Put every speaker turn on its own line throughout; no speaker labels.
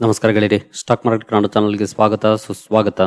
ನಮಸ್ಕಾರ ಗೆಳೆಯರಿ. Stock market Kannada ಚಾನಲ್ಗೆ ಸ್ವಾಗತ. ಸುಸ್ವಾಗತ.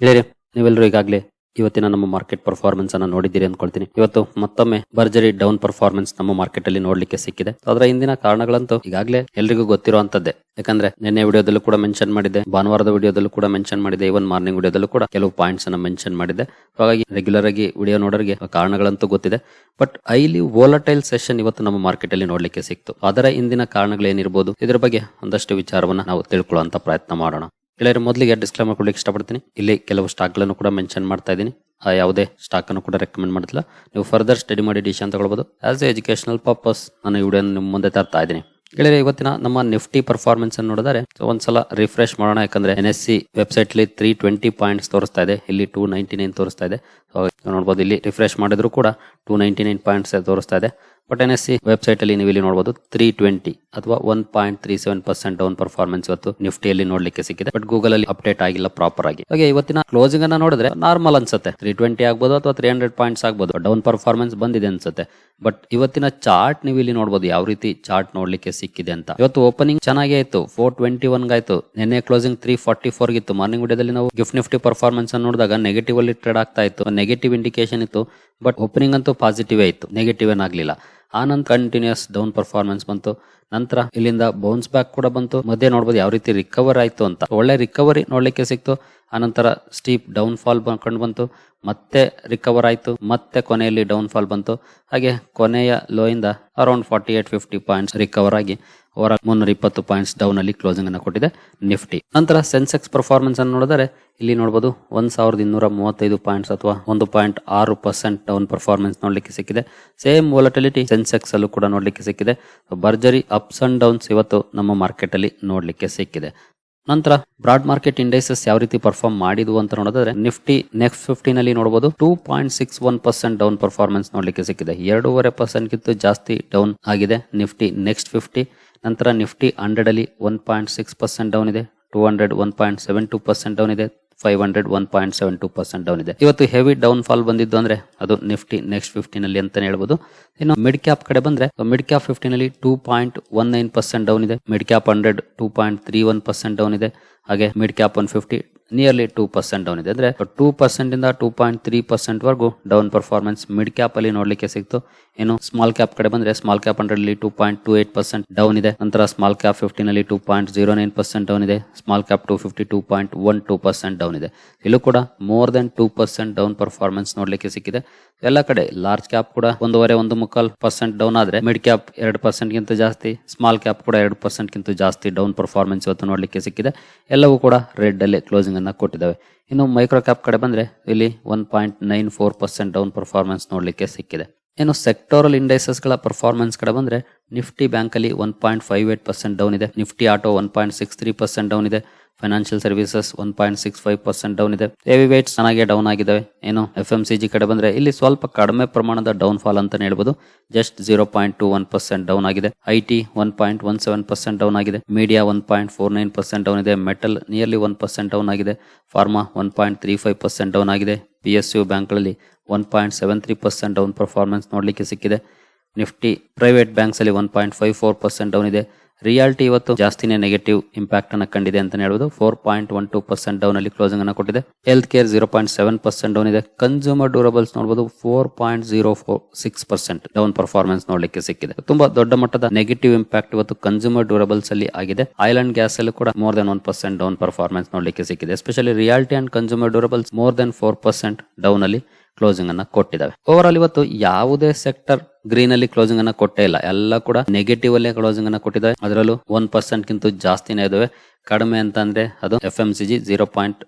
ಗೆಳೆಯರಿ ನೀವೆಲ್ಲರೂ ಈಗಾಗಲೇ ಇವತ್ತಿನ ನಮ್ಮ ಮಾರ್ಕೆಟ್ ಪರ್ಫಾರ್ಮೆನ್ಸ್ ಅನ್ನ ನೋಡಿದ್ದೀರಿ ಅನ್ಕೊಳ್ತೀನಿ. ಇವತ್ತು ಮತ್ತೊಮ್ಮೆ ಭರ್ಜರಿ ಡೌನ್ ಪರ್ಫಾರ್ಮೆನ್ಸ್ ನಮ್ಮ ಮಾರ್ಕೆಟ್ ಅಲ್ಲಿ ನೋಡ್ಲಿಕ್ಕೆ ಸಿಕ್ಕಿದೆ. ಅದರ ಹಿಂದಿನ ಕಾರಣಗಳಂತೂ ಈಗಾಗಲೇ ಎಲ್ರಿಗೂ ಗೊತ್ತಿರುವಂತದ್ದೇ. ಯಾಕಂದ್ರೆ ನಿನ್ನೆ ವಿಡಿಯೋದಲ್ಲೂ ಕೂಡ ಮೆನ್ಷನ್ ಮಾಡಿದೆ ಭಾನುವಾರದ ವಿಡಿಯೋದಲ್ಲೂ ಕೂಡ ಮೆನ್ಷನ್ ಮಾಡಿದೆ ಇವನ್ ಮಾರ್ನಿಂಗ್ ವಿಡಿಯೋದಲ್ಲೂ ಕೂಡ ಕೆಲವು ಪಾಯಿಂಟ್ಸ್ ಅನ್ನ ಮೆನ್ಷನ್ ಮಾಡಿದೆ ಹಾಗಾಗಿ ರೆಗ್ಯುಲರ್ ಆಗಿ ವಿಡಿಯೋ ನೋಡೋರಿಗೆ ಕಾರಣಗಳಂತೂ ಗೊತ್ತಿದೆ. ಬಟ್ ಐಲಿ ವೋಲಟೈಲ್ ಸೆಷನ್ ಇವತ್ತು ನಮ್ಮ ಮಾರ್ಕೆಟ್ ಅಲ್ಲಿ ನೋಡ್ಲಿಕ್ಕೆ ಸಿಕ್ತು. ಅದರ ಹಿಂದಿನ ಕಾರಣಗಳೇನಿರ್ಬೋದು, ಇದರ ಬಗ್ಗೆ ಒಂದಷ್ಟು ವಿಚಾರವನ್ನ ನಾವು ತಿಳ್ಕೊಳ್ಳುವಂತ ಪ್ರಯತ್ನ ಮಾಡೋಣ. ಗೆಳೆಯರು ಮೊದಲಿಗೆ ಡಿಸ್ಕ್ಲೇಮರ್ ಕೊಡ್ಲಿಕ್ಕೆ ಇಷ್ಟಪಡ್ತೀನಿ. ಇಲ್ಲಿ ಕೆಲವು ಸ್ಟಾಕ್ಗಳನ್ನು ಕೂಡ ಮೆನ್ಷನ್ ಮಾಡ್ತಾ ಇದ್ದೀನಿ. ಯಾವುದೇ ಸ್ಟಾಕ್ ಅನ್ನು ಕೂಡ ರೆಕಮೆಂಡ್ ಮಾಡ್ತಿಲ್ಲ. ನೀವು ಫರ್ದರ್ ಸ್ಟಡಿ ಮಾಡಿ ಡಿಸಿಷನ್ ತಗೊಳ್ಬೋದು. ಆಸ್ ಎ ಎಜುಕೇಶನಲ್ ಪರ್ಪಸ್ ನಾನು ಈ ವಿಡಿಯೋ ನಿಮ್ಮ ಮುಂದೆ ತರ್ತಾ ಇದ್ದೀನಿ. ಗೆಳೆಯರೆ ಇವತ್ತಿನ ನಮ್ಮ ನಿಫ್ಟಿ ಪರ್ಫಾರ್ಮೆನ್ಸ್ ಅನ್ನು ನೋಡಿದರೆ ಒಂದ್ಸಲ ರಿಫ್ರೆಶ್ ಮಾಡೋಣ. ಯಾಕಂದ್ರೆ ಎನ್ ಎಸ್ ಸಿ ವೆಬ್ಸೈಟ್ ಅಲ್ಲಿ ತ್ರೀ ಟ್ವೆಂಟಿ ಪಾಯಿಂಟ್ಸ್ ತೋರಿಸ್ತಾ ಇದೆ. ಇಲ್ಲಿ ಟೂ ನೈಂಟಿ ನೈನ್ ತೋರಿಸ್ತಾ ಇದೆ. So, ನೋಡ್ಬೋದು ಇಲ್ಲಿ ರಿಫ್ರೆಶ್ ಮಾಡಿದ್ರು ಕೂಡ ಟೂ ನೈಂಟಿ ನೈನ್ ಪಾಯಿಂಟ್ಸ್ ತೋರಿಸ್ತಾ ಇದೆ. But N S C website ಅಲ್ಲಿ ನೀವು ಇಲ್ಲಿ ನೋಡಬಹುದು ತ್ರೀ ಟ್ವೆಂಟಿ ಅಥವಾ one point three seven percent down performance ಇವತ್ತು ನಿಫ್ಟಿಯಲ್ಲಿ ನೋಡ್ಲಿಕ್ಕೆ ಸಿಕ್ಕಿದೆ. ಬಟ್ ಗೂಗಲ್ ಅಲ್ಲಿ ಅಪ್ಡೇಟ್ ಆಗಿಲ್ಲ ಪ್ರಾಪರ್ ಆಗಿ. ಹಾಗೆ ಇವತ್ತಿನ ಕ್ಲೋಸಿಂಗ್ ಅನ್ನ ನೋಡಿದ್ರೆ ನಾರ್ಮಲ್ ಅನ್ಸುತ್ತೆ. ತ್ರೀ ಟ್ವೆಂಟಿ ಆಗ್ಬೋದು ಅಥವಾ ತ್ರೀ ಹಂಡ್ರೆಡ್ ಪಾಯಿಂಟ್ಸ್ ಆಗ್ಬೋದು. ಡೌನ್ ಪರ್ಫಾರ್ಮೆನ್ಸ್ ಬಂದಿದೆ ಅನ್ಸುತ್ತೆ. ಬಟ್ ಇವತ್ತಿನ ಚಾರ್ಟ್ ನೀವು ಇಲ್ಲಿ ನೋಡಬಹುದು ಯಾವ ರೀತಿ ಚಾರ್ಟ್ ನೋಡ್ಲಿಕ್ಕೆ ಸಿಕ್ಕಿದೆ ಅಂತ. ಇವತ್ತು ಓಪನಿಂಗ್ ಚೆನ್ನಾಗೇ ಇತ್ತು. ಫೋರ್ ಟ್ವೆಂಟಿ ಒನ್ ಆಯ್ತು ನಿನ್ನೆ ಕ್ಲೋಸಿಂಗ್ ತ್ರೀ ಫಾರ್ಟಿ ಫೋರ್ ಇತ್ತು ಮಾರ್ನಿಂಗ್ ವಿಡಿಯೋದಲ್ಲಿ ನಾವು ಗಿಫ್ಟ್ ನಿಫ್ಟಿ ಪರ್ಫಾರ್ಮೆನ್ಸ್ ಅನ್ನು ನೋಡಿದಾಗ ನೆಗೆಟಿವ್ ಅಲ್ಲಿ ಟ್ರೇಡ್ ಆಗ್ತಾ ಇತ್ತು. ನೆಗೆಟಿವ್ ಇಂಡಿಕೇಶನ್ ಇತ್ತು. ಬಟ್ ಓಪನಿಂಗ್ ಅಂತೂ ಪಾಸಿಟಿವ್ ಇತ್ತು. ನೆಗೆಟಿವ್ ಏನಾಗ್ಲಿಲ್ಲ. ಆನಂದ್ ಕಂಟಿನ್ಯೂಸ್ ಡೌನ್ ಪರ್ಫಾರ್ಮೆನ್ಸ್ ಬಂತು. ನಂತರ ಇಲ್ಲಿಂದ ಬೌನ್ಸ್ ಬ್ಯಾಕ್ ಕೂಡ ಬಂತು. ಮಧ್ಯೆ ನೋಡ್ಬೋದು ಯಾವ ರೀತಿ ರಿಕವರ್ ಆಯ್ತು ಅಂತ. ಒಳ್ಳೆ ರಿಕವರಿ ನೋಡ್ಲಿಕ್ಕೆ ಸಿಕ್ತು. ಆನಂತರ ಸ್ಟೀಪ್ ಡೌನ್ ಫಾಲ್ ಕಂಡು ಬಂತು. ಮತ್ತೆ ರಿಕವರ್ ಆಯ್ತು. ಮತ್ತೆ ಕೊನೆಯಲ್ಲಿ ಡೌನ್ ಫಾಲ್ ಬಂತು. ಹಾಗೆ ಕೊನೆಯ ಲೋ ಇಂದ around forty eight fifty points recover ಆಗಿ ಅವರ ಮುನ್ನೂರ ಇಪ್ಪತ್ತು ಪಾಯಿಂಟ್ಸ್ ಡೌನ್ ಅಲ್ಲಿ ಕ್ಲೋಸಿಂಗ್ ಅನ್ನು ಕೊಟ್ಟಿದೆ ನಿಫ್ಟಿ. ನಂತರ ಸೆನ್ಸೆಕ್ಸ್ ಪರ್ಫಾರ್ಮೆನ್ಸ್ ಅನ್ನು ನೋಡಿದರೆ ಇಲ್ಲಿ ನೋಡಬಹುದು ಒಂದ್ ಸಾವಿರದ ಇನ್ನೂರ ಮೂವತ್ತೈದು ಪಾಯಿಂಟ್ಸ್ ಅಥವಾ ಒಂದು ಪಾಯಿಂಟ್ ಆರು ಪರ್ಸೆಂಟ್ ಡೌನ್ ಪರ್ಫಾರ್ಮೆನ್ಸ್ ನೋಡ್ಲಿಕ್ಕೆ ಸಿಕ್ಕಿದೆ. ಸೇಮ್ ವೋಲಟಿಲಿಟಿ ಸೆನ್ಸೆಕ್ಸ್ ಅಲ್ಲೂ ಕೂಡ ನೋಡ್ಲಿಕ್ಕೆ ಸಿಕ್ಕಿದೆ. ಭರ್ಜರಿ ಅಪ್ಸ್ ಅಂಡ್ ಡೌನ್ಸ್ ಇವತ್ತು ನಮ್ಮ ಮಾರ್ಕೆಟ್ ಅಲ್ಲಿ ನೋಡ್ಲಿಕ್ಕೆ ಸಿಕ್ಕಿದೆ. ನಂತರ ಬ್ರಾಡ್ ಮಾರ್ಕೆಟ್ ಇಂಡೈಸಸ್ ಯಾವ ರೀತಿ ಪರ್ಫಾರ್ಮ್ ಮಾಡಿದ್ವು ಅಂತ ನೋಡಿದ್ರೆ ನಿಫ್ಟಿ ನೆಕ್ಸ್ಟ್ ಫಿಫ್ಟೀನ್ ಅಲ್ಲಿ ನೋಡಬಹುದು two point six one percent down performance ನೋಡ್ಲಿಕ್ಕೆ ಸಿಕ್ಕಿದೆ. ಎರಡೂವರೆ ಪರ್ಸೆಂಟ್ ಗಿಂತ ಜಾಸ್ತಿ ಡೌನ್ ಆಗಿದೆ ನಿಫ್ಟಿ ನೆಕ್ಸ್ಟ್ ಫಿಫ್ಟಿ ನಂತರ ನಿಫ್ಟಿ ಹಂಡ್ರೆಡ್ ಅಲ್ಲಿ one point six percent down ಇದೆ two hundred one point seven two percent down ಇದೆ five hundred one point seven two percent down ಇದೆ. ಇವತ್ತು ಹೆವಿ ಡೌನ್ ಫಾಲ್ ಬಂದಿದ್ದು ಅಂದ್ರೆ ಅದು ನಿಫ್ಟಿ ನೆಕ್ಸ್ಟ್ ಫಿಫ್ಟಿನಲ್ಲಿ ಅಂತಾನೆ ಹೇಳ್ಬೋದು. ಇನ್ನು ಮಿಡ್ ಕ್ಯಾಪ್ ಕಡೆ ಬಂದ್ರೆ mid cap ಫಿಫ್ಟಿನಲ್ಲಿ two point one nine percent down ಇದೆ mid cap hundred two point three one percent down ಇದೆ ಹಾಗೆ mid cap one fifty nearly two percent down ಇದೆ. ಅಂದ್ರೆ ಟೂ ಪರ್ಸೆಂಟ್ ಇಂದ ಟೂ ಪಾಯಿಂಟ್ ತ್ರೀ ಪರ್ಸೆಂಟ್ ವರೆಗೂ down performance mid cap ಅಲ್ಲಿ ನೋಡ್ಲಿಕ್ಕೆ ಸಿಕ್ತು. ಇನ್ನು ಸ್ಮಾಲ್ ಕ್ಯಾಪ್ ಕಡೆ ಬಂದ್ರೆ small cap hundred two point two eight percent down ಇದೆ. ನಂತರ ಸ್ಮಾಲ್ ಕ್ಯಾಪ್ ಫಿಫ್ಟೀನ್ ಅಲ್ಲಿ two point zero nine percent down ಇದೆ. Small cap two fifty two point one two percent down ಇದೆ. ಇಲ್ಲೂ ಕೂಡ more than two percent down performance ನೋಡ್ಲಿಕ್ಕೆ ಸಿಕ್ಕಿದೆ. ಎಲ್ಲ ಕಡೆ ಲಾರ್ಜ್ ಕ್ಯಾಪ್ ಕೂಡ ಒಂದೂವರೆ ಒಂದು ಮುಕ್ಕಾಲ್ ಪರ್ಸೆಂಟ್ ಡೌನ್ ಆದ್ರೆ ಮಿಡ್ ಕ್ಯಾಪ್ ಎರಡು ಪರ್ಸೆಂಟ್ ಗಿಂತ ಜಾಸ್ತಿ ಸ್ಮಾಲ್ ಕ್ಯಾಪ್ ಕೂಡ ಎರಡು ಪರ್ಸೆಂಟ್ ಗಿಂತ ಜಾಸ್ತಿ ಡೌನ್ ಪರ್ಫಾರ್ಮೆನ್ಸ್ ಇವತ್ತು ನೋಡ್ಲಿಕ್ಕೆ ಸಿಕ್ಕಿದೆ. ಎಲ್ಲವೂ ಕೂಡ ರೆಡ್ ಅಲ್ಲಿ ಕ್ಲೋಸಿಂಗ್ ಅನ್ನ ಕೊಟ್ಟಿದ್ದಾವೆ. ಇನ್ನು ಮೈಕ್ರೋ ಕ್ಯಾಪ್ ಕಡೆ ಬಂದ್ರೆ ಇಲ್ಲಿ one point nine four percent down performance ನೋಡ್ಲಿಕ್ಕೆ ಸಿಕ್ಕಿದೆ. ಇನ್ನು ಸೆಕ್ಟೋರಲ್ ಇಂಡೈಸಸ್ಗಳ ಪರ್ಫಾರ್ಮೆನ್ಸ್ ಕಡೆ ಬಂದ್ರೆ ನಿಫ್ಟಿ ಬ್ಯಾಂಕ್ ಅಲ್ಲಿ one point five eight percent down ಇದೆ. Nifty auto one point six three percent down ಇದೆ. Financial services one point six five percent down ಇದೆ. ಹೆವಿ ವೇಟ್ಸ್ ಚೆನ್ನಾಗಿ ಡೌನ್ ಆಗಿದೆ ಏನು ಎಫ್ ಎಂ ಸಿ ಜಿ ಕಡೆ ಬಂದ್ರೆ ಇಲ್ಲಿ ಸ್ವಲ್ಪ ಕಡಿಮೆ ಪ್ರಮಾಣದ ಡೌನ್ ಫಾಲ್ ಅಂತ ಹೇಳ್ಬೋದು. Just zero point two one percent down ಆಗಿದೆ. I T one point one seven percent down ಆಗಿದೆ. Media one point four nine percent down ಇದೆ. Metal nearly one percent down ಆಗಿದೆ. Pharma one point three five percent down ಆಗಿದೆ. P S U ಬ್ಯಾಂಕ್ಗಳಲ್ಲಿ one point seven three percent down performance ನೋಡಲಿಕ್ಕೆ ಸಿಕ್ಕಿದೆ. Nifty private banks ಅಲ್ಲಿ one point five four percent down ಇದೆ. Reality ಇವತ್ತು ಜಾಸ್ತಿನೇ negative impact ಅನ್ನ ಕಂಡಿದೆ ಅಂತ ಹೇಳ್ಬೋದು. Four point one two percent down ಅಲ್ಲಿ ಕ್ಲೋಸಿಂಗ್ ಅನ್ನ ಕೊಟ್ಟಿದೆ. Health care zero point seven percent down ಇದೆ. ಕನ್ಸ್ಯೂಮರ್ ಡ್ಯೂರಬಲ್ಸ್ ನೋಡಬಹುದು four point zero four six percent down performance ನೋಡ್ಲಿಕ್ಕೆ ಸಿಕ್ಕಿದೆ. ತುಂಬಾ ದೊಡ್ಡ ಮಟ್ಟದ ನೆಗೆಟಿವ್ ಇಂಪ್ಯಾಕ್ಟ್ ಇವತ್ತು ಕನ್ಸ್ಯೂಮರ್ ಡ್ಯೂರಬಲ್ಸ್ ಅಲ್ಲಿ ಆಗಿದೆ. ಐಲ್ಯಾಂಡ್ ಗ್ಯಾಸ್ ಅಲ್ಲಿ ಕೂಡ more than one percent down performance ನೋಡ್ಲಿಕ್ಕೆ ಸಿಕ್ಕಿದೆ. Especially reality and consumer durables more than four percent down ಅಲ್ಲಿ ಕ್ಲೋಸಿಂಗ್ ಅನ್ನ ಕೊಟ್ಟಿದ್ದಾವೆ. ಓವರ್ ಆಲ್ ಇವತ್ತು ಯಾವುದೇ ಸೆಕ್ಟರ್ ಗ್ರೀನ್ ಅಲ್ಲಿ ಕ್ಲೋಸಿಂಗ್ ಅನ್ನ ಕೊಟ್ಟೇ ಇಲ್ಲ. ಎಲ್ಲ ಕೂಡ ನೆಗೆಟಿವ್ ಅಲ್ಲೇ ಕ್ಲೋಸಿಂಗ್ ಅನ್ನ ಕೊಟ್ಟಿದ್ದಾವೆ. ಅದರಲ್ಲೂ ಒನ್ ಪರ್ಸೆಂಟ್ ಗಿಂತ ಜಾಸ್ತಿನೇ ಇದಾವೆ. ಕಡಿಮೆ ಅಂತ ಅಂದ್ರೆ ಅದು F M C G zero point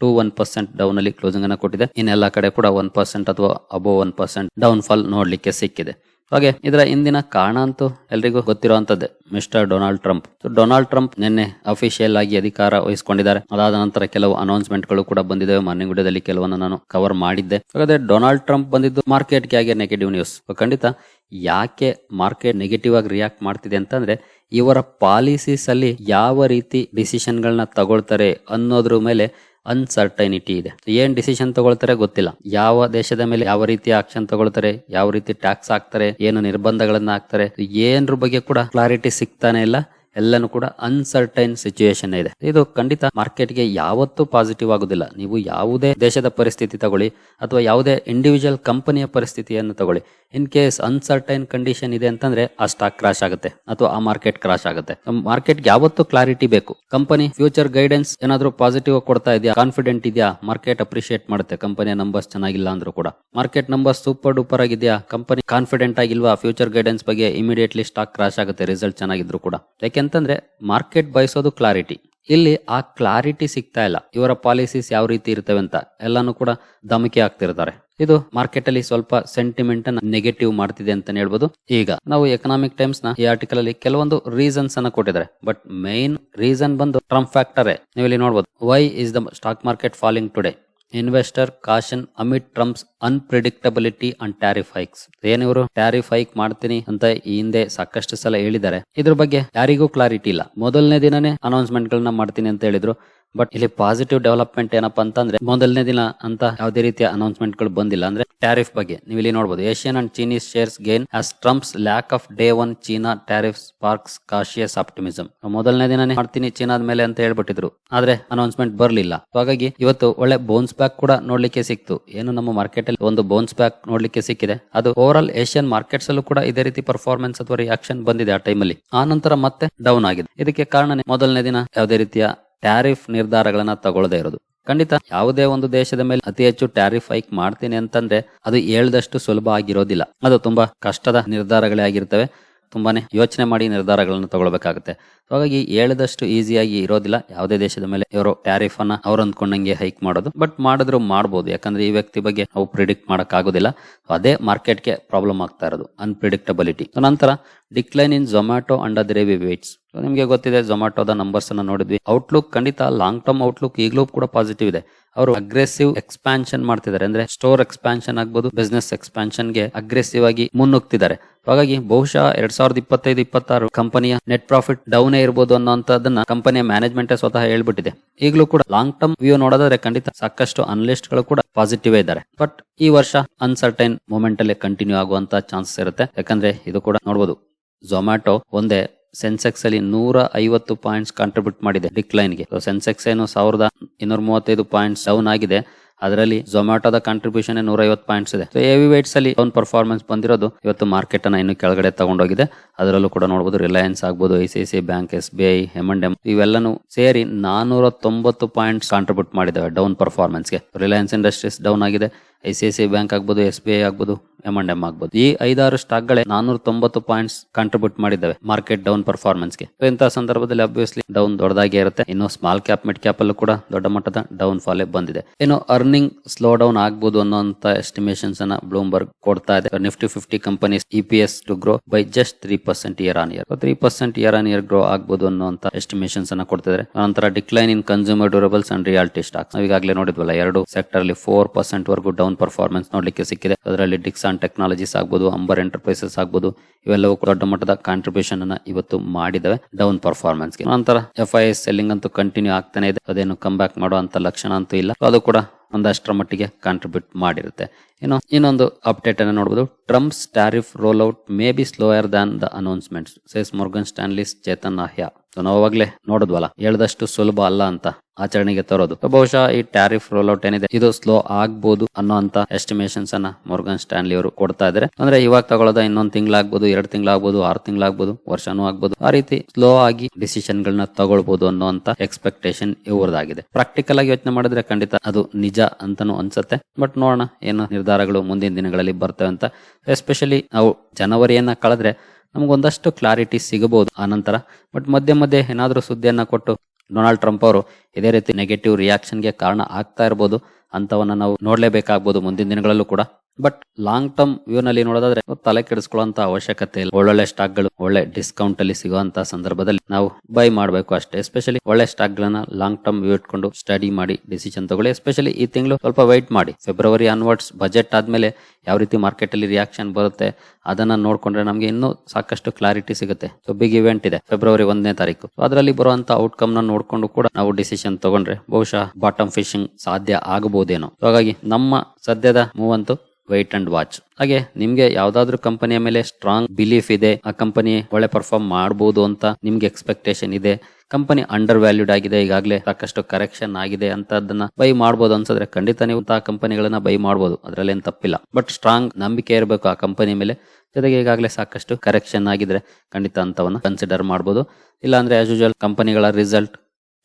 two one percent down ಅಲ್ಲಿ ಕ್ಲೋಸಿಂಗ್ ಅನ್ನ ಕೊಟ್ಟಿದೆ. ಇನ್ನೆಲ್ಲ ಕಡೆ ಕೂಡ ಒನ್ ಪರ್ಸೆಂಟ್ ಅಥವಾ above one percent down fall ನೋಡ್ಲಿಕ್ಕೆ ಸಿಕ್ಕಿದೆ. ಹಾಗೆ ಇದರ ಹಿಂದಿನ ಕಾರಣ ಅಂತೂ ಎಲ್ರಿಗೂ ಗೊತ್ತಿರುವಂತದ್ದೇ mister Donald Trump. Donald Trump ನಿನ್ನೆ ಅಫಿಷಿಯಲ್ ಆಗಿ ಅಧಿಕಾರ ವಹಿಸಿಕೊಂಡಿದ್ದಾರೆ. ಅದಾದ ನಂತರ ಕೆಲವು ಅನೌನ್ಸ್ಮೆಂಟ್ಗಳು ಕೂಡ ಬಂದಿದ್ದಾವೆ. ಮಾರ್ನಿಂಗ್ ವಿಡಿಯೋದಲ್ಲಿ ಕೆಲವನ್ನು ನಾನು ಕವರ್ ಮಾಡಿದ್ದೆ. ಹಾಗಾದ್ರೆ ಡೊನಾಲ್ಡ್ ಟ್ರಂಪ್ ಬಂದಿದ್ದು ಮಾರ್ಕೆಟ್ಗೆ ಆಗಿ ನೆಗೆಟಿವ್ ನ್ಯೂಸ್ ಖಂಡಿತ ಯಾಕೆ ಮಾರ್ಕೆಟ್ ನೆಗೆಟಿವ್ ಆಗಿ ರಿಯಾಕ್ಟ್ ಮಾಡ್ತಿದೆ ಅಂತಂದ್ರೆ, ಇವರ ಪಾಲಿಸೀಸ್ ಅಲ್ಲಿ ಯಾವ ರೀತಿ ಡಿಸಿಷನ್ ಗಳನ್ನ ತಗೊಳ್ತಾರೆ ಅನ್ನೋದ್ರ ಮೇಲೆ ಅನ್ಸರ್ಟೈನಿಟಿ ಇದೆ. ಏನ್ ಡಿಸಿಷನ್ ತಗೊಳ್ತಾರೆ ಗೊತ್ತಿಲ್ಲ. ಯಾವ ದೇಶದ ಮೇಲೆ ಯಾವ ರೀತಿ ಆಕ್ಷನ್ ತಗೊಳ್ತಾರೆ, ಯಾವ ರೀತಿ ಟ್ಯಾಕ್ಸ್ ಹಾಕ್ತಾರೆ, ಏನು ನಿರ್ಬಂಧಗಳನ್ನ ಹಾಕ್ತಾರೆ, ಏನ್ರ ಬಗ್ಗೆ ಕೂಡ ಕ್ಲಾರಿಟಿ ಸಿಗ್ತಾನೆ ಇಲ್ಲ. ಎಲ್ಲನೂ ಕೂಡ ಅನ್ಸರ್ಟೈನ್ ಸಿಚುಯೇಷನ್ ಇದೆ. ಇದು ಖಂಡಿತ ಮಾರ್ಕೆಟ್ಗೆ ಯಾವತ್ತೂ ಪಾಸಿಟಿವ್ ಆಗುದಿಲ್ಲ. ನೀವು ಯಾವುದೇ ದೇಶದ ಪರಿಸ್ಥಿತಿ ತಗೊಳ್ಳಿ, ಅಥವಾ ಯಾವುದೇ ಇಂಡಿವಿಜುವಲ್ ಕಂಪನಿಯ ಪರಿಸ್ಥಿತಿಯನ್ನು ತಗೊಳ್ಳಿ. ಇನ್ ಕೇಸ್ ಅನ್ಸರ್ಟೈನ್ ಕಂಡೀಷನ್ ಇದೆ ಅಂತಂದ್ರೆ ಆ ಸ್ಟಾಕ್ ಕ್ರಾಶ್ ಆಗುತ್ತೆ, ಅಥವಾ ಆ ಮಾರ್ಕೆಟ್ ಕ್ರಾಶ್ ಆಗುತ್ತೆ. ಮಾರ್ಕೆಟ್ ಯಾವತ್ತೂ ಕ್ಲಾರಿಟಿ ಬೇಕು. ಕಂಪನಿ ಫ್ಯೂಚರ್ ಗೈಡೆನ್ಸ್ ಏನಾದ್ರೂ ಪಾಸಿಟಿವ್ ಕೊಡ್ತಾ ಇದೆಯಾ ಕಾನ್ಫಿಡೆಂಟ್ ಇದೆಯಾ ಮಾರ್ಕೆಟ್ ಅಪ್ರಿಶಿಯೇಟ್ ಮಾಡುತ್ತೆ. ಕಂಪನಿಯ ನಂಬರ್ಸ್ ಚೆನ್ನಾಗಿಲ್ಲ ಅಂದ್ರೂ ಕೂಡ. ಮಾರ್ಕೆಟ್ ನಂಬರ್ಸ್ ಸೂಪರ್ ಡೂಪರ್ ಆಗಿದೆಯಾ ಕಂಪನಿ ಕಾನ್ಫಿಡೆಂಟ್ ಆಗಿಲ್ವಾ ಫ್ಯೂಚರ್ ಗೈಡೆನ್ಸ್ ಬಗ್ಗೆ ಇಮಿಡಿಯೇಟ್ಲಿ ಸ್ಟಾಕ್ ಕ್ರಾಶ್ ಆಗುತ್ತೆ ರಿಸಲ್ಟ್ ಚೆನ್ನಾಗಿದ್ರು ಕೂಡ. ಯಾಕೆಂತಂದ್ರೆ ಮಾರ್ಕೆಟ್ ಬಯಸೋದು ಕ್ಲಾರಿಟಿ. ಇಲ್ಲಿ ಆ ಕ್ಲಾರಿಟಿ ಸಿಗ್ತಾ ಇಲ್ಲ. ಇವರ ಪಾಲಿಸೀಸ್ ಯಾವ ರೀತಿ ಇರ್ತವೆ ಅಂತ ಎಲ್ಲಾನು ಕೂಡ ಧಮಕಿ ಆಗ್ತಿರ್ತಾರೆ ಇದು ಮಾರ್ಕೆಟ್ ಅಲ್ಲಿ ಸ್ವಲ್ಪ ಸೆಂಟಿಮೆಂಟ್ ಅನ್ನ ನೆಗೆಟಿವ್ ಮಾಡ್ತಿದೆ ಅಂತ ಹೇಳ್ಬೋದು. ಈಗ ನಾವು ಎಕನಾಮಿಕ್ ಟೈಮ್ಸ್ನ ಈ ಆರ್ಟಿಕಲ್ ಅಲ್ಲಿ ಕೆಲವೊಂದು ರೀಸನ್ಸ್ ಅನ್ನ ಕೊಟ್ಟಿದ್ದಾರೆ. ಬಟ್ ಮೇನ್ ರೀಸನ್ ಬಂದು ಟ್ರಂಪ್ ಫ್ಯಾಕ್ಟರ್ ನೀವು ಇಲ್ಲಿ ನೋಡಬಹುದು why is the stock market falling today investor caution amid Trump's unpredictability and tariff hikes ಏನಿವರು? Tariff hike ಮಾಡ್ತೀನಿ ಅಂತ ಈ ಹಿಂದೆ ಸಾಕಷ್ಟು ಸಲ ಹೇಳಿದ್ದಾರೆ. ಇದ್ರ ಬಗ್ಗೆ ಯಾರಿಗೂ ಕ್ಲಾರಿಟಿ ಇಲ್ಲ. ಮೊದಲನೇ ದಿನನೇ ಅನೌನ್ಸ್ಮೆಂಟ್ ಗಳನ್ನ ಮಾಡ್ತೀನಿ ಅಂತ ಹೇಳಿದ್ರು. ಬಟ್ ಇಲ್ಲಿ ಪಾಸಿಟಿವ್ ಡೆವಲಪ್ಮೆಂಟ್ ಏನಪ್ಪಾ ಅಂತಂದ್ರೆ, ಮೊದಲನೇ ದಿನ ಅಂತ ಯಾವುದೇ ರೀತಿಯ ಅನೌನ್ಸ್ಮೆಂಟ್ಗಳು ಬಂದಿಲ್ಲ. ಅಂದ್ರೆ ಟ್ಯಾರಿಫ್ ಬಗ್ಗೆ ನೀವು ಇಲ್ಲಿ ನೋಡಬಹುದು Asian and Chinese shares gain as Trump's lack of day one China tariff sparks cautious optimism ಮೊದಲನೇ ದಿನನೇ ಮಾಡ್ತೀನಿ ಚೀನಾದ ಮೇಲೆ ಅಂತ ಹೇಳ್ಬಿಟ್ಟಿದ್ರು. ಆದ್ರೆ ಅನೌನ್ಸ್ಮೆಂಟ್ ಬರ್ಲಿಲ್ಲ. ಹಾಗಾಗಿ ಇವತ್ತು ಒಳ್ಳೆ ಬೋನ್ಸ್ ಬ್ಯಾಕ್ ಕೂಡ ನೋಡ್ಲಿಕ್ಕೆ ಸಿಕ್ತು. ಏನು ನಮ್ಮ ಮಾರ್ಕೆಟ್ ಅಲ್ಲಿ ಒಂದು ಬೋನ್ಸ್ ಬ್ಯಾಕ್ ನೋಡ್ಲಿಕ್ಕೆ ಸಿಕ್ಕಿದೆ? ಅದು ಓವರ್ ಆಲ್ ಏಷ್ಯನ್ ಮಾರ್ಕೆಟ್ಸ್ ಅಲ್ಲೂ ಕೂಡ ಇದೇ ರೀತಿ ಪರ್ಫಾರ್ಮೆನ್ಸ್ ಅಥವಾ ರಿಯಾಕ್ಷನ್ ಬಂದಿದೆ ಆ ಟೈಮಲ್ಲಿ ಆ ನಂತರ ಮತ್ತೆ ಡೌನ್ ಆಗಿದೆ. ಇದಕ್ಕೆ ಕಾರಣ ಮೊದಲನೇ ದಿನ ಯಾವುದೇ ರೀತಿಯ ಟ್ಯಾರಿಫ್ ನಿರ್ಧಾರಗಳನ್ನ ತಗೊಳ್ಳದೇ ಇರೋದು. ಖಂಡಿತ ಯಾವುದೇ ಒಂದು ದೇಶದ ಮೇಲೆ ಅತಿ ಹೆಚ್ಚು ಟ್ಯಾರಿಫ್ ಹೈಕ್ ಮಾಡ್ತೀನಿ ಅಂತಂದ್ರೆ ಅದು ಹೇಳ್ದಷ್ಟು ಸುಲಭ ಆಗಿರೋದಿಲ್ಲ. ಅದು ತುಂಬಾ ಕಷ್ಟದ ನಿರ್ಧಾರಗಳೇ ಆಗಿರ್ತವೆ. ತುಂಬಾನೇ ಯೋಚನೆ ಮಾಡಿ ನಿರ್ಧಾರಗಳನ್ನು ತಗೊಳ್ಬೇಕಾಗುತ್ತೆ. ಹಾಗಾಗಿ ಹೇಳದಷ್ಟು ಈಸಿಯಾಗಿ ಇರೋದಿಲ್ಲ. ಯಾವುದೇ ದೇಶದ ಮೇಲೆ ಇವರು ಟ್ಯಾರಿಫ್ ಅನ್ನ ಅವ್ರು ಅಂದ್ಕೊಂಡಂಗೆ ಹೈಕ್ ಮಾಡೋದು. ಬಟ್ ಮಾಡಿದ್ರು ಮಾಡ್ಬೋದು. ಯಾಕಂದ್ರೆ ಈ ವ್ಯಕ್ತಿ ಬಗ್ಗೆ ನಾವು ಪ್ರಿಡಿಕ್ಟ್ ಮಾಡಕ್ ಆಗೋದಿಲ್ಲ ಅದೇ ಮಾರ್ಕೆಟ್ಗೆ ಪ್ರಾಬ್ಲಮ್ ಆಗ್ತಾ ಇರೋದು. ಅನ್ಪ್ರಿಡಿಕ್ಟಬಿಲಿಟಿ ನಂತರ decline in Zomato and other weights ನಿಮಗೆ ಗೊತ್ತಿದೆ ಝೊಮ್ಯಾಟೋದ ನಂಬರ್ಸ್ ಅನ್ನ ನೋಡಿದ್ವಿ. ಔಟ್ಲುಕ್ ಖಂಡಿತ ಲಾಂಗ್ ಟರ್ಮ್ ಔಟ್ಲುಕ್ ಈಗಲೂ ಕೂಡ ಪಾಸಿಟಿವ್ ಇದೆ. ಅವರು ಅಗ್ರೆಸಿವ್ ಎಕ್ಸ್ಪಾನ್ಷನ್ ಮಾಡ್ತಿದ್ದಾರೆ. ಅಂದ್ರೆ ಸ್ಟೋರ್ ಎಕ್ಸ್ಪಾನ್ಷನ್ ಆಗ್ಬೋದು ಬಿಸ್ನೆಸ್ ಎಕ್ಸ್ಪಾನ್ಷನ್ಗೆ ಅಗ್ರೆಸಿವ್ ಆಗಿ ಮುನ್ನುಗ್ತಿದ್ದಾರೆ. ಹಾಗಾಗಿ ಬಹುಶಃ ಎರಡ್ ಸಾವಿರದ ಇಪ್ಪತ್ತೈದು, ಇಪ್ಪತ್ತಾರು ಕಂಪನಿಯ ನೆಟ್ ಪ್ರಾಫಿಟ್ ಡೌನ್ ಇರಬಹುದು ಅನ್ನೋಂಥದ್ದನ್ನ ಕಂಪನಿಯ ಮ್ಯಾನೇಜ್ಮೆಂಟ್ ಸ್ವತಃ ಹೇಳ್ಬಿಟ್ಟಿದೆ. ಈಗಲೂ ಕೂಡ ಲಾಂಗ್ ಟರ್ಮ್ ವ್ಯೂ ನೋಡೋದಾದ್ರೆ ಖಂಡಿತ ಸಾಕಷ್ಟು ಅನಲಿಸ್ಟ್ಗಳು ಕೂಡ ಪಾಸಿಟಿವ್ ಇದ್ದಾರೆ. ಬಟ್ ಈ ವರ್ಷ ಅನ್ಸರ್ಟೈನ್ ಮೂಮೆಂಟ್ ಅಲ್ಲಿ ಕಂಟಿನ್ಯೂ ಆಗುವಂತ ಚಾನ್ಸಸ್ ಇರುತ್ತೆ. ಯಾಕಂದ್ರೆ ಇದು ಕೂಡ ನೋಡಬಹುದು ಝೊಮ್ಯಾಟೊ ಒಂದೇ ಸೆನ್ಸೆಕ್ಸ್ ಅಲ್ಲಿ ನೂರ ಐವತ್ತು ಪಾಯಿಂಟ್ಸ್ ಕಾಂಟ್ರಿಬ್ಯೂಟ್ ಮಾಡಿದೆ ಡಿಕ್ಲೈನ್ಗೆ. ಸೆನ್ಸೆಕ್ಸ್ ಏನು ಸಾವಿರದ ಇನ್ನೂರ ಮೂವತ್ತೈದು ಪಾಯಿಂಟ್ಸ್ ಡೌನ್ ಆಗಿದೆ. ಅದರಲ್ಲಿ ಝೊಮ್ಯಾಟೋದ ಕಾಂಟ್ರಿಬ್ಯೂಷನ್ ನೂರ ಐವತ್ತು ಪಾಯಿಂಟ್ಸ್ ಇದೆ. ಹೆವಿ ವೇಟ್ಸ್ ಅಲ್ಲಿ ಡೌನ್ ಪರ್ಫಾರ್ಮೆನ್ಸ್ ಬಂದಿರೋದು ಇವತ್ತು ಮಾರ್ಕೆಟ್ ಅನ್ನ ಇನ್ನು ಕೆಳಗಡೆ ತಗೊಂಡೋಗಿದೆ. ಅದರಲ್ಲೂ ಕೂಡ ನೋಡಬಹುದು ರಿಲಯನ್ಸ್ ಆಗ್ಬೋದು I C C bank S B I M and M ಇವೆಲ್ಲನೂ ಸೇರಿ ನಾನೂರ ತೊಂಬತ್ತು ಪಾಯಿಂಟ್ಸ್ ಕಾಂಟ್ರಿಬ್ಯೂಟ್ ಮಾಡಿದ್ದಾವೆ ಡೌನ್ ಪರ್ಫಾರ್ಮೆನ್ಸ್ಗೆ ರಿಲಯನ್ಸ್ ಇಂಡಸ್ಟ್ರೀಸ್ ಡೌನ್ ಆಗಿದೆ. I C I C bank ಆಗ್ಬೋದು, ಎಸ್ ಬಿ ಐ ಆಗ್ಬೋದು ಎಂ ಅಂಡ್ ಎಂ ಆಗ್ಬೋದು. ಈ ಐದಾರು ಸ್ಟಾಕ್ ಗಳೇ ನಾನೂರ ತೊಂಬತ್ತು ಪಾಯಿಂಟ್ಸ್ ಕಾಂಟ್ರಿಬ್ಯೂಟ್ ಮಾಡಿದ್ದಾವೆ ಮಾರ್ಕೆಟ್ ಡೌನ್ ಪರ್ಫಾರ್ಮೆನ್ಸ್ಗೆ. ಇಂತಹ ಸಂದರ್ಭದಲ್ಲಿ ಅಬ್ವಿಯಸ್ಲಿ ಡೌನ್ ದೊಡ್ಡದಾಗಿ ಇರುತ್ತೆ. ಇನ್ನು ಸ್ಮಾಲ್ ಕ್ಯಾಪ್ ಮಿಡ್ ಕ್ಯಾಪ್ ಅಲ್ಲೂ ಕೂಡ ದೊಡ್ಡ ಮಟ್ಟದ ಡೌನ್ ಫಾಲ್ ಬಂದಿದೆ. ಇನ್ನು ಅರ್ನಿಂಗ್ ಸ್ಲೋ ಡೌನ್ ಆಗ್ಬೋದು ಅನ್ನೋಂತ ಎಸ್ಟಿಮೇಷನ್ಸ್ ಅನ್ನ ಬ್ಲೂಮ್ಬರ್ಗ್ ಕೊಡ್ತಾ ಇದೆ. Nifty fifty companies E P S to grow by just three percent year on year three percent year on year grow ಆಗ್ಬೋದು ಅನ್ನೋಂತ ಎಸ್ಟಿಮೇಷನ್ಸ್ ಅನ್ನ ಕೊಡ್ತಿದ್ದಾರೆ. ನಂತರ decline in consumer durables and reality stocks ಈಗಾಗಲೇ ನೋಡಿದ್ವಲ್ಲ, ಎರಡು ಸೆಕ್ಟರ್ ಅಲ್ಲಿ ಫೋರ್ ಪರ್ಸೆಂಟ್ ವರೆಗೂ ಡೌನ್ ಪರ್ಫಾರ್ಮೆನ್ಸ್ ನೋಡ್ಲಿಕ್ಕೆ ಸಿಕ್ಕಿದೆ. ಅದರಲ್ಲಿ ಡಿಕ್ಸಾನ್ ಟೆಕ್ನಾಲಜೀಸ್ ಆಗ್ಬೋದು, ಅಂಬರ್ ಎಂಟರ್ಪ್ರೈಸಸ್ ಆಗ್ಬೋದು, ಇವೆಲ್ಲವೂ ದೊಡ್ಡ ಮಟ್ಟದ ಕಾಂಟ್ರಿಬ್ಯೂಷನ್ ಅನ್ನ ಇವತ್ತು ಮಾಡಿದವೆ. ಡೌನ್ ಪರ್ಫಾರ್ಮೆನ್ಸ್ ನಂತರ ಎಫ್ ಐ ಸೆಲ್ಲಿಂಗ್ ಅಂತೂ ಕಂಟಿನ್ಯೂ ಆಗ್ತಾನೆ ಇದೆ. ಅದೇನು ಕಮ್ ಬ್ಯಾಕ್ ಮಾಡುವಂತ ಲಕ್ಷಣ ಅಂತೂ ಇಲ್ಲ. ಅದು ಕೂಡ ಒಂದಷ್ಟರ ಮಟ್ಟಿಗೆ ಕಾಂಟ್ರಿಬ್ಯೂಟ್ ಮಾಡಿರುತ್ತೆ. ಇನ್ನು, ಇನ್ನೊಂದು ಅಪ್ಡೇಟ್ ಅನ್ನು ನೋಡಬಹುದು Trump's tariff roll out may be slower than the announcements says Morgan Stanley's Chetan Ahya so ನಾವು ಅವಾಗ್ಲೇ ನೋಡಿದ್ವಲ್ಲ, ಹೇಳ್ದಷ್ಟು ಸುಲಭ ಅಲ್ಲ ಅಂತ ಆಚರಣೆಗೆ ತರೋದು. ಬಹುಶಃ ಈ ಟ್ಯಾರಿಫ್ ರೋಲ್ ಔಟ್ ಏನಿದೆ, ಇದು ಸ್ಲೋ ಆಗ್ಬೋದು ಅನ್ನೋ ಅಂತ ಎಸ್ಟಿಮೇಷನ್ಸ್ ಅನ್ನ ಮೊರ್ಗನ್ ಸ್ಟ್ಯಾನ್ಲಿ ಅವರು ಕೊಡ್ತಾ ಇದ್ದಾರೆ. ಅಂದ್ರೆ ಇವಾಗ ತಗೊಳ್ಳೋದ ಇನ್ನೊಂದ್ ತಿಂಗಳಾಗ್ಬೋದು, ಎರಡ್ ತಿಂಗಳಾಗ್ಬೋದು, ಆರು ತಿಂಗಳಾಗ್ಬೋದು, ವರ್ಷನೂ ಆಗ್ಬೋದು. ಆ ರೀತಿ ಸ್ಲೋ ಆಗಿ ಡಿಸಿಷನ್ ಗಳನ್ನ ತಗೊಳ್ಬಹುದು ಅನ್ನೋ ಎಕ್ಸ್ಪೆಕ್ಟೇಷನ್ ಇವ್ರದಾಗಿದೆ. ಪ್ರಾಕ್ಟಿಕಲ್ ಆಗಿ ಯೋಚನೆ ಮಾಡಿದ್ರೆ ಖಂಡಿತ ಅದು ನಿಜ ಅಂತಾನು ಅನ್ಸುತ್ತೆ. ಬಟ್ ನೋಡೋಣ ಏನು ನಿರ್ಧಾರಗಳು ಮುಂದಿನ ದಿನಗಳಲ್ಲಿ ಬರ್ತವೆ ಅಂತ. ಎಸ್ಪೆಷಲಿ ನಾವು ಜನವರಿಯನ್ನ ಕಳೆದ್ರೆ ನಮಗೊಂದಷ್ಟು ಕ್ಲಾರಿಟಿ ಸಿಗಬಹುದು ಆನಂತರ ನಂತರ. ಬಟ್ ಮಧ್ಯೆ ಮಧ್ಯೆ ಏನಾದರೂ ಸುದ್ದಿಯನ್ನ ಕೊಟ್ಟು ಡೊನಾಲ್ಡ್ ಟ್ರಂಪ್ ಅವರು ಇದೇ ರೀತಿ ನೆಗೆಟಿವ್ ರಿಯಾಕ್ಷನ್ಗೆ ಕಾರಣ ಆಗ್ತಾ ಇರಬಹುದು ಅಂತವನ್ನ ನಾವು ನೋಡಲೇಬೇಕಾಗ್ಬೋದು ಮುಂದಿನ ದಿನಗಳಲ್ಲೂ ಕೂಡ. ಬಟ್ ಲಾಂಗ್ ಟರ್ಮ್ ವ್ಯೂ ನಲ್ಲಿ ನೋಡೋದಾದ್ರೆ ತಲೆ ಕೆಡಿಸ್ಕೊಳ್ಳುವಂತ ಅವಶ್ಯಕತೆ ಇಲ್ಲ. ಒಳ್ಳೊಳ್ಳೆ ಸ್ಟಾಕ್ಗಳು, ಒಳ್ಳೆ ಡಿಸ್ಕೌಂಟ್ ಅಲ್ಲಿ ಸಿಗುವಂತ ಸಂದರ್ಭದಲ್ಲಿ ನಾವು ಬೈ ಮಾಡಬೇಕು ಅಷ್ಟೇ. ಎಸ್ಪೆಷಲಿ ಒಳ್ಳೆ ಸ್ಟಾಕ್ ಗಳನ್ನ ಲಾಂಗ್ ಟರ್ಮ್ ವ್ಯೂ ಇಟ್ಕೊಂಡು ಸ್ಟಡಿ ಮಾಡಿ ಡಿಸಿಷನ್ ತಗೊಳ್ಳಿ. ಎಸ್ಪೆಷಲಿ ಈ ತಿಂಗಳು ಸ್ವಲ್ಪ ವೈಟ್ ಮಾಡಿ. ಫೆಬ್ರವರಿ ಅನ್ವರ್ಡ್ಸ್ ಬಜೆಟ್ ಆದ್ಮೇಲೆ ಯಾವ ರೀತಿ ಮಾರ್ಕೆಟ್ ಅಲ್ಲಿ ರಿಯಾಕ್ಷನ್ ಬರುತ್ತೆ ಅದನ್ನ ನೋಡ್ಕೊಂಡ್ರೆ ನಮಗೆ ಇನ್ನೂ ಸಾಕಷ್ಟು ಕ್ಲಾರಿಟಿ ಸಿಗುತ್ತೆ. ಸೊ ಬಿಗ್ ಇವೆಂಟ್ ಇದೆ ಫೆಬ್ರವರಿ ಒಂದನೇ ತಾರೀಕು. ಅದರಲ್ಲಿ ಬರುವಂತ ಔಟ್ಕಮ್ನ ನೋಡ್ಕೊಂಡು ಕೂಡ ನಾವು ಡಿಸಿಷನ್ ತಗೊಂಡ್ರೆ ಬಹುಶಃ ಬಾಟಮ್ ಫಿಶಿಂಗ್ ಸಾಧ್ಯ ಆಗಬಹುದೇನೋ ಹಾಗಾಗಿ ನಮ್ಮ ಸದ್ಯದ ಮೂವ್ ಅಂತೂ ವೈಟ್ ಅಂಡ್ ವಾಚ್ ಹಾಗೆ ನಿಮ್ಗೆ ಯಾವ್ದಾದ್ರು ಕಂಪನಿಯ ಮೇಲೆ ಸ್ಟ್ರಾಂಗ್ ಬಿಲೀಫ್ ಇದೆ, ಆ ಕಂಪನಿ ಒಳ್ಳೆ ಪರ್ಫಾರ್ಮ್ ಮಾಡಬಹುದು ಅಂತ ನಿಮ್ಗೆ ಎಕ್ಸ್ಪೆಕ್ಟೇಷನ್ ಇದೆ ಕಂಪನಿ ಅಂಡರ್ ವ್ಯಾಲ್ಯೂಡ್ ಆಗಿದೆ, ಈಗಾಗಲೇ ಸಾಕಷ್ಟು ಕರೆಕ್ಷನ್ ಆಗಿದೆ ಅಂತ ಅದನ್ನ ಬೈ ಮಾಡಬಹುದು ಅನ್ಸಿದ್ರೆ ಖಂಡಿತ ನೀವು ಆ ಕಂಪನಿಗಳನ್ನ ಬೈ ಮಾಡಬಹುದು ಅದ್ರಲ್ಲಿ ಏನ್ ತಪ್ಪಿಲ್ಲ. ಬಟ್ ಸ್ಟ್ರಾಂಗ್ ನಂಬಿಕೆ ಇರಬೇಕು ಆ ಕಂಪನಿ ಮೇಲೆ. ಜೊತೆಗೆ ಈಗಾಗಲೇ ಸಾಕಷ್ಟು ಕರೆಕ್ಷನ್ ಆಗಿದ್ರೆ ಖಂಡಿತ ಅಂತವನ್ನ ಕನ್ಸಿಡರ್ ಮಾಡಬಹುದು ಇಲ್ಲಾಂದ್ರೆ ಆಸ್ ಯೂಶುವಲ್ ಕಂಪನಿಗಳ ರಿಸಲ್ಟ್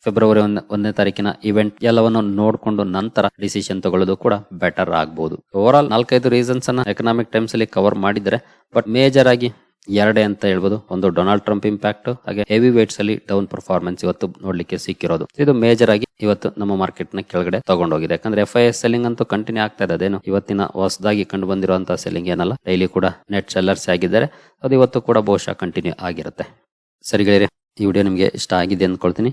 ಫೆಬ್ರವರಿ ಒಂದ್, ಒಂದನೇ ತಾರೀಕಿನ ಇವೆಂಟ್ ಎಲ್ಲವನ್ನು ನೋಡಿಕೊಂಡು ನಂತರ ಡಿಸಿಷನ್ ತಗೊಳ್ಳೋದು ಕೂಡ ಬೆಟರ್ ಆಗ್ಬಹುದು ಓವರ್ ಆಲ್ ನಾಲ್ಕೈದು ರೀಸನ್ಸ್ ಅನ್ನ ಎಕನಾಮಿಕ್ ಟೈಮ್ಸ್ ಅಲ್ಲಿ ಕವರ್ ಮಾಡಿದ್ರೆ ಬಟ್ ಮೇಜರ್ ಆಗಿ ಎರಡೇ ಅಂತ ಹೇಳ್ಬೋದು. ಒಂದು ಡೊನಾಲ್ಡ್ ಟ್ರಂಪ್ ಇಂಪ್ಯಾಕ್ಟ್ ಹಾಗೆ ಹೆವಿ ವೇಟ್ಸ್ ಅಲ್ಲಿ ಡೌನ್ ಪರ್ಫಾರ್ಮೆನ್ಸ್ ಇವತ್ತು ನೋಡ್ಲಿಕ್ಕೆ ಸಿಕ್ಕಿರೋದು. ಇದು ಮೇಜರ್ ಆಗಿ ಇವತ್ತು ನಮ್ಮ ಮಾರ್ಕೆಟ್ನ ಕೆಳಗಡೆ ತಗೊಂಡೋಗಿದೆ. ಯಾಕಂದ್ರೆ ಎಫ್ ಐ ಎಸ್ ಸೆಲ್ಲಿಂಗ್ ಅಂತೂ ಕಂಟಿನ್ಯೂ ಆಗ್ತಾ ಅದೇನು ಇವತ್ತಿನ ಹೊಸದಾಗಿ ಕಂಡು ಬಂದಿರುವಂತಹ ಸೆಲ್ಲಿಂಗ್ ಏನಲ್ಲ ಡೈಲಿ ಕೂಡ ನೆಟ್ ಸೆಲ್ಲರ್ಸ್ ಆಗಿದ್ದಾರೆ. ಅದು ಇವತ್ತು ಕೂಡ ಬಹುಶಃ ಕಂಟಿನ್ಯೂ ಆಗಿರುತ್ತೆ. ಸರಿ ಗೆಳೆಯರೆ, ಈ ವಿಡಿಯೋ ನಿಮಗೆ ಇಷ್ಟ ಆಗಿದೆ ಅಂದ್ಕೊಳ್ತೀನಿ.